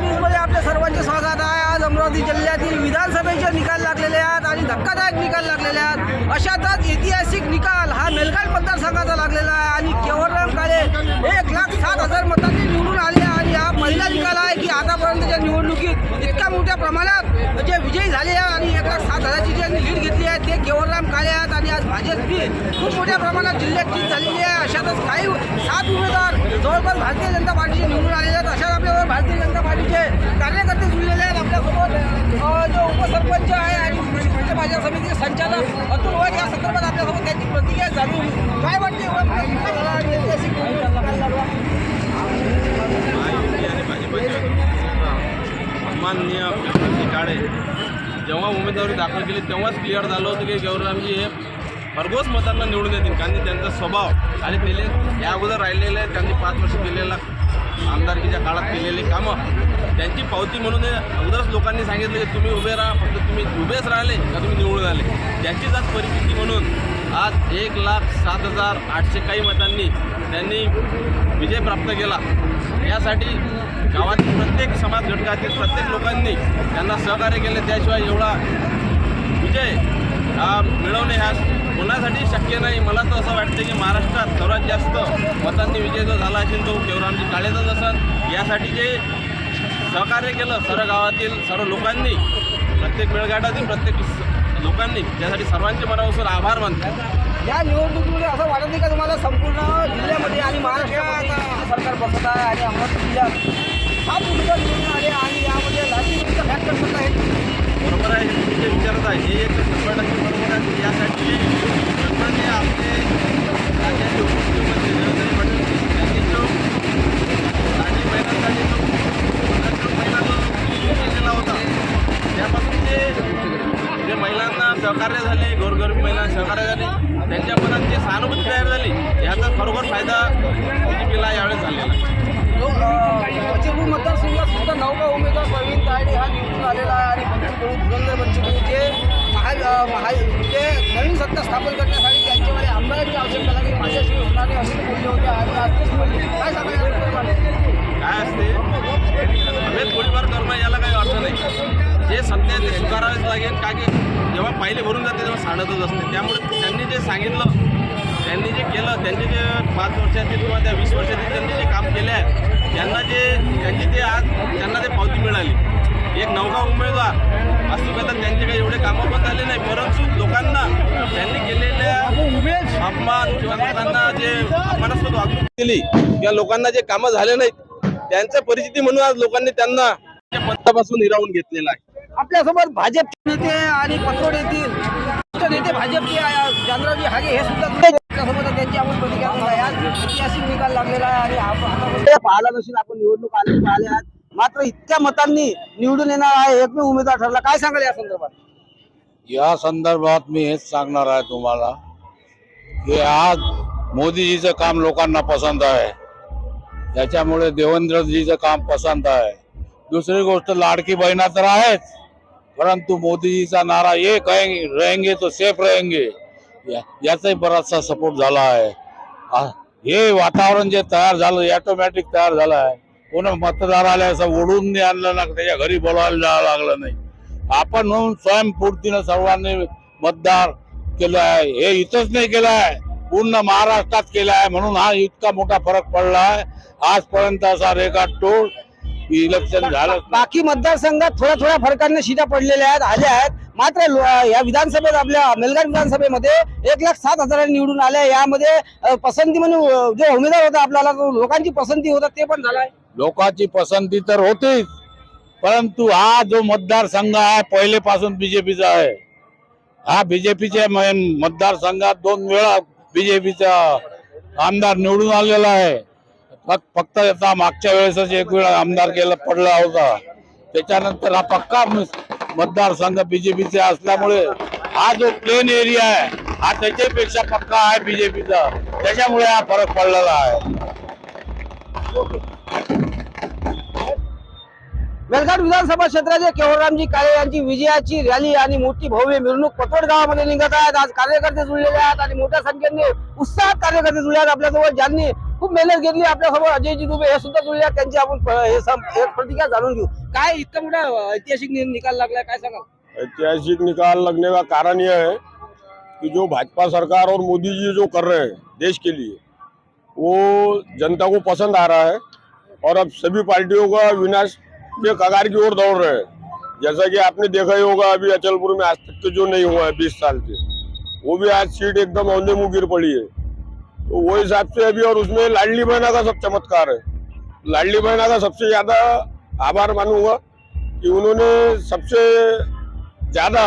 न्यूजमध्ये आपल्या सर्वांचे स्वागत आहे. आज अमरावती जिल्ह्यातील विधानसभेचे निकाल लागलेले आहेत आणि धक्कादायक निकाल लागलेले आहेत. अशातच ऐतिहासिक निकाल हा मेलघाट मतदारसंघाचा लागलेला आहे आणि केवळराम काळे एक लाख सात हजार मतांनी निवडून आले आणि हा पहिला निकाल आहे की आतापर्यंतच्या निवडणुकीत इतक्या मोठ्या प्रमाणात जे विजयी झाले आहे आणि एक लाख सात हजारची जी लीड घेतली आहे ते केवळराम काळे आहेत आणि आज भाजपची खूप मोठ्या प्रमाणात जिल्ह्यात जीत झालेली आहे. अशातच काही सात उमेदवार जवळपास भारतीय जनता पार्टीचे निवडून भारतीय जनता पार्टीचे कार्यकर्ते जुळलेले आहेत आपल्यासोबत. जो उपसरपंच आहे आणि मुख्य बाजार समितीचे संचालक अतुल वाघ या संदर्भात आपल्यासोबत त्यांची प्रतिक्रिया जाणून काय वाटते माननीय काय सन्माननीय काळे जेव्हा उमेदवारी दाखल केली तेव्हाच क्लिअर झालं होतं की गौरवरामजी हे भरघोस मतांना निवडून येतील कारण त्यांचा स्वभाव आणि त्याले या अगोदर राहिलेले आहेत त्यांनी पाच वर्ष केलेला आमदारकीच्या काळात केलेली कामं. त्यांची पावती म्हणून अगोदरच लोकांनी सांगितलं की तुम्ही उभे राहा फक्त तुम्ही उभेच राहिले का तुम्ही निवडून आले? त्याचीच आज परिस्थिती म्हणून आज एक लाख सात हजार आठशे काही मतांनी त्यांनी विजय प्राप्त केला. यासाठी गावातील प्रत्येक समाज घटकातील प्रत्येक लोकांनी त्यांना सहकार्य केले. त्याशिवाय एवढा विजय हा मिळवणे ह्या कोणासाठी शक्य नाही. मला तर असं वाटतं की महाराष्ट्रात सर्वात जास्त मतांनी विजय जो झाला असेल तो केवरामजी काळेचाच असेल यासाठी जे सहकार्य केलं सर्व गावातील सर्व लोकांनी प्रत्येक मेळघाटातील प्रत्येक लोकांनी त्यासाठी सर्वांचे मनापासून आभार मानतो. या निवडणुकीमुळे असं वाटत नाही का तुम्हाला संपूर्ण जिल्ह्यामध्ये आणि महाराष्ट्रामध्ये युतीचे सरकार बसत आहे आणि अमरावती जिल्ह्यात सात उमेदवार निवडून आले आणि यामध्ये त्यांच्या मनात जे सहानुभूती तयार झाली याचा खरोखर फायदा बी जे पीला यावेळेस झालेला आहे. मतदारसंघात सुद्धा नौका उमेदवार प्रवीण तायडे हा निवडून आलेला आहे आणि बच्चूभाऊ धुरंधर बच्चूभाऊ जे महा महा जे नवीन सत्ता स्थापन करण्यासाठी त्यांच्याकडे आमदारांची आवश्यकता लागली माझ्याशी होणार नाही असे बोलले होते आणि आज तेच बोलले. काय सांगायचं काय असते? हवेत गोळीबार करणं याला काही अर्थ नाही. जे ते स्वीकारावेच लागेल का की पाहिले भरून जाते तेव्हा सांडतच असते. त्यामुळे त्यांनी जे सांगितलं त्यांनी जे केलं त्यांचे जे पाच वर्षातील किंवा त्या वीस वर्षातील त्यांनी जे काम केले आहे त्यांना जे त्यांची ते आज त्यांना ते पावती मिळाली. एक नौका उमेदवार वास्तविकता त्यांचे काही एवढे कामं पण झाले नाही परंतु लोकांना त्यांनी केलेल्या अपमान किंवा लोकांना जे अपमानास्पद वागणूक दिली किंवा लोकांना जे कामं झाले नाहीत त्यांच्या परिस्थिती म्हणून आज लोकांनी त्यांना त्या पदापासून हिरावून घेतलेला आहे. आपल्यासोबत भाजप नेते आणि पथोड येथील नेते भाजपचे आहे, हागे हे सुद्धा आपल्यासोबत त्यांची आपण प्रतिक्रिया ऐतिहासिक निकाल लागलेला आहे आणि पाहायला पाहिला नसेल आपण निवडणूक आले पाहिले आहात. मात्र इतक्या मतांनी निवडून येणार आहे एकमेव उमेदवार ठरला. काय सांगाल या संदर्भात? या संदर्भात मी हेच सांगणार आहे तुम्हाला की आज मोदीजीचं काम लोकांना पसंत आहे. त्याच्यामुळे देवेंद्रजीचं काम पसंत आहे. दुसरी गोष्ट लाडकी बहिणा तर आहेच. परंतु मोदीजीचा नारा एक रहेंगे तो सेफ रहेंगे. या- याचाही बराचसा सपोर्ट झाला आहे. हे वातावरण जे तयार झालं ऑटोमॅटिक तयार झालं आहे. कोणी मतदाराला असं ओढून नाही आणलं ना त्याच्या घरी बोलवायला जावं लागलं नाही. आपण म्हणून स्वयंपूर्तीनं सर्वांनी मतदार केलं आहे. हे इथंच नाही केलं आहे. पूर्ण महाराष्ट्रात केलं आहे. म्हणून हा इतका मोठा फरक पडला आहे. आजपर्यंत असा रेकॉर्ड तोड इलेक्शन झालं. बाकी मतदारसंघात थोड्या थोड्या फरकाने सीटा पडलेल्या आहेत आल्या आहेत. मात्र या विधानसभेत आपल्या मेलघाट विधानसभेमध्ये एक लाख सात हजारांनी निवडून आल्या. यामध्ये पसंती म्हणून जो उमेदवार होता आपल्याला लोकांची पसंती होता ते पण झालाय लोकांची पसंती तर होतीच. परंतु हा जो मतदारसंघ आहे पहिलेपासून बीजेपीचा आहे. हा बीजेपीच्या मतदारसंघात दोन वेळा बीजेपीचा आमदार निवडून आलेला आहे. फक- फक्त याचा मागच्या वेळेसच एक वेळा आमदार केला पडला होता. त्याच्यानंतर हा पक्का मतदारसंघ बीजेपीचा असल्यामुळे हा जो प्लेन एरिया आहे हा त्याच्यापेक्षा पक्का आहे बीजेपीचा. त्याच्यामुळे हा फरक पडलेला आहे. मेलघाट विधानसभा क्षेत्राचे केवळरामजी काळे यांची विजयाची रॅली आणि मोठी भव्य मिरवणूक पतोड गावामध्ये निघत आहेत. आज कार्यकर्ते जुळलेले आहेत आणि मोठ्या संख्येने उत्साहात कार्यकर्ते जुळले आहेत आपल्यासोबत. ज्यांनी खूप मेहनत घेतली. आपल्यासमोर अजयजी दुबे हे सुद्धा जुळले आहेत. त्यांची प्रतिक्रिया जाणून अं, ऐतिहासिक निकाल सांगाल? ऐतिहासिक निकाल लगने का कारण यह है कि जो भाजपा सरकार और मोदी जी जो कर रहे हैं देश के लिए वो जनता को पसंद आ रहा है और अब सभी पार्टियों का विनाश के कगार की ओर दौड़ रहे हैं। जैसा कि आपने देखा ही होगा अभी अचलपुर में आज तक के जो नहीं हुआ है बीस साल से वो भी आज सीट एकदम औंधे मुँह गिर पड़ी है। तो वो हिसाब से अभी और उसमें लाडली बहना का सब चमत्कार है। लाडली बहना का सबसे ज़्यादा आभार मानूँगा कि उन्होंने सबसे ज़्यादा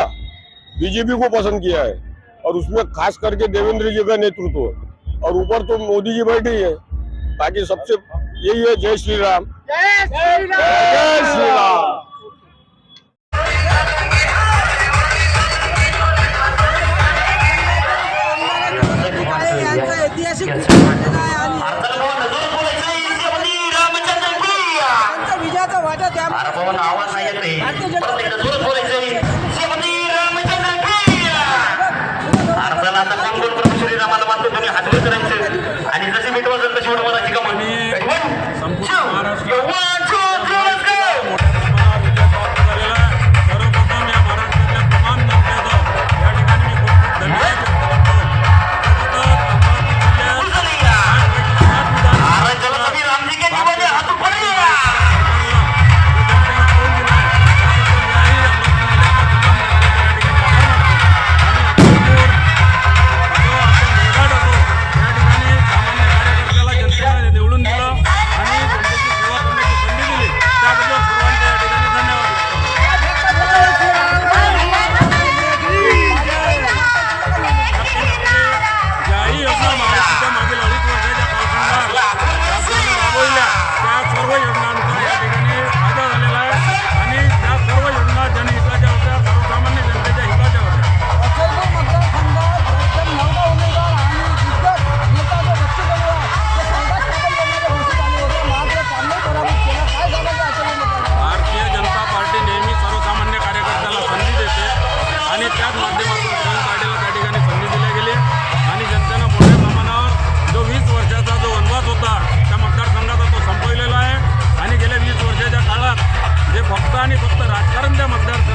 बीजेपी को पसंद किया है और उसमें खास करके देवेंद्र जी का नेतृत्व और ऊपर तो मोदी जी बैठे ही। है बाकी सबसे यही है जय श्री राम जय श्री राम यांचा विजयाचा वाटा त्या आवाज नाही येते फक्त आणि फक्त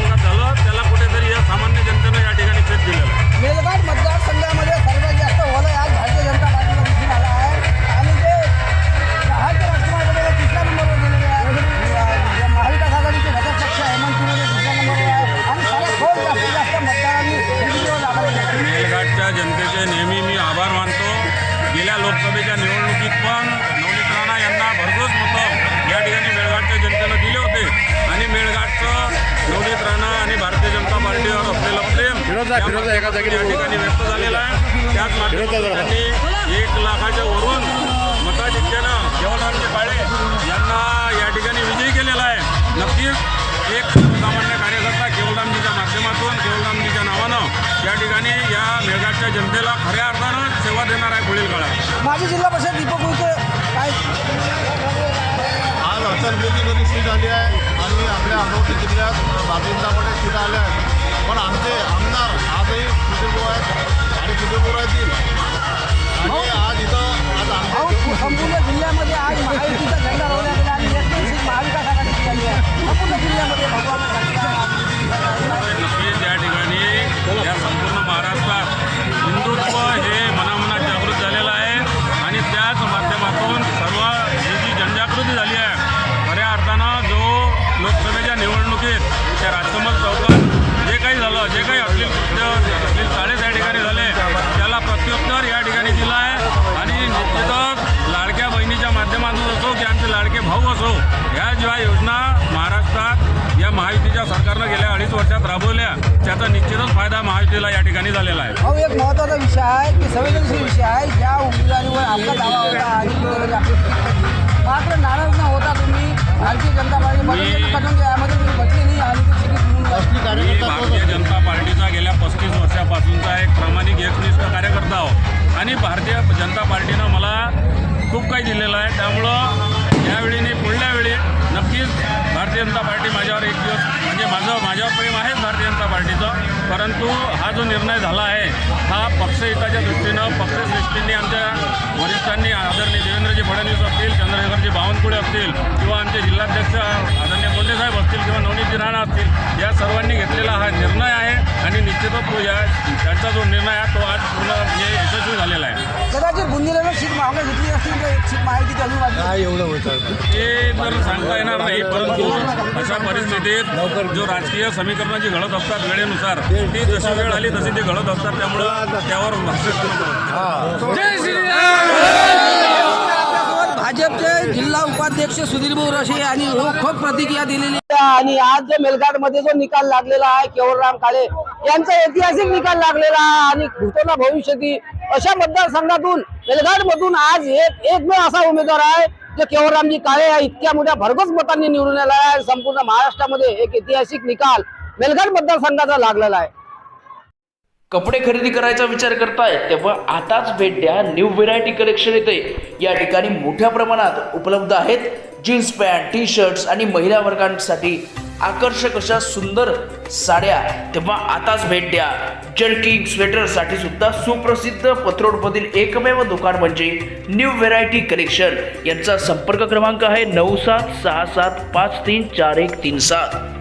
प्रेम या ठिकाणी व्यक्त झालेलं आहे. त्याच माध्यमातून त्यांनी एक लाखाच्या वरून मताधिक्यानं देवरामजी काळे यांना या ठिकाणी विजयी केलेला आहे. नक्कीच एक सामान्य कार्यकर्ता केवलरामजीच्या माध्यमातून केवलरामजीच्या नावानं या ठिकाणी या मेळघाटच्या जनतेला खऱ्या अर्थानं सेवा देणार आहे पुढील काळात. माजी जिल्हा परिषद दीपक उईके काय? आज अचलपूरची सीट आली आहे आणि आपल्या अमरावती जिल्ह्यात पार्टी सीट आल्या आहेत. पण आमचे सुधीरभाऊ आहेत आणि आणि आज इथं आज आमच्या संपूर्ण जिल्ह्यामध्ये आज महायुतीचा झेंडा रोवला आला आणि महाविकास आघाडी झाली आहे. संपूर्ण जिल्ह्यामध्ये भगवान महायुतीच्या सरकारनं गेल्या अडीच वर्षात राबवल्या त्याचा निश्चितच फायदा महायुतीला या ठिकाणी झालेला आहे. एक महत्त्वाचा विषय आहे की संवेदनशील विषय आहे. ज्या उमेदवारीवर आपला दावा होता आणि मात्र नाराज न होता तुम्ही भारतीय जनता पार्टी यामध्ये तुम्ही बसले नाही आणि भारतीय जनता पार्टीचा गेल्या पस्तीस वर्षापासूनचा एक प्रामाणिक एकनिष्ठ कार्यकर्ता आहो. आणि भारतीय जनता पार्टीनं मला खूप काही दिलेलं आहे. त्यामुळं त्यावेळी आणि पुढल्या वेळी नक्कीच भारतीय जनता पार्टी माझ्यावर एक दिवस म्हणजे माझं माझ्यावर प्रेम आहेच भारतीय जनता पार्टीचं. परंतु हा जो निर्णय झाला आहे हा पक्षहिताच्या दृष्टीनं पक्षश्रेष्ठींनी आमच्या वरिष्ठांनी आदरणीय देवेंद्रजी फडणवीस असतील चंद्रशेखरजी बावनकुळे असतील किंवा आमचे जिल्हाध्यक्ष आदरणीय बोंडे साहेब असतील किंवा राणा असतील या सर्वांनी घेतलेला हा निर्णय आहे आणि निश्चितच तो या त्यांचा जो निर्णय आहे तो आज पूर्ण म्हणजे यशस्वी झालेला आहे. कदाचित बुंदीला सीट मागं घेतली असतील तर एक सीट माहिती अजून वाटली ते तर सांगता येणार नाही परंतु अशा परिस्थितीत जो राजकीय समीकरणाची घडत असतात वेळेनुसार ती जशी वेळ आली तशी ती घडत असतात त्यामुळं त्यावर भाष्य करू आपल्यासोबत भाजपचे जिल्हा उपाध्यक्ष सुधीर भाऊ रशे यांनी हो रोखोक प्रतिक्रिया दिलेली आहे. आणि आज जो मेलघाटमध्ये जो निकाल लागलेला आहे केवळराम काळे यांचा ऐतिहासिक निकाल लागलेला आहे आणि घुटोना भविष्यती अशा मतदारसंघातून मेलघाट मधून आज एक एकमेव असा उमेदवार आहे जो केवळरामजी काळे या इतक्या मोठ्या भरघोस मतांनी निवडून आला आहे. संपूर्ण महाराष्ट्रामध्ये एक ऐतिहासिक निकाल मेलघाट मतदारसंघाचा लागलेला आहे. कपडे खरेदी करायचा विचार करताय तेव्हा आताच भेट द्या. न्यू व्हेरायटी कलेक्शन येते. या ठिकाणी मोठ्या प्रमाणात उपलब्ध आहेत जीन्स पॅन्ट टी शर्ट्स आणि महिला वर्गांसाठी आकर्षक अशा सुंदर साड्या. तेव्हा आताच भेट द्या. जर्किंग स्वेटरसाठी सुद्धा सुप्रसिद्ध पत्रोडमधील एकमेव दुकान म्हणजे न्यू व्हेरायटी कलेक्शन यांचा संपर्क क्रमांक आहे नऊ सात सहा सात पाच तीन चार एक तीन सात.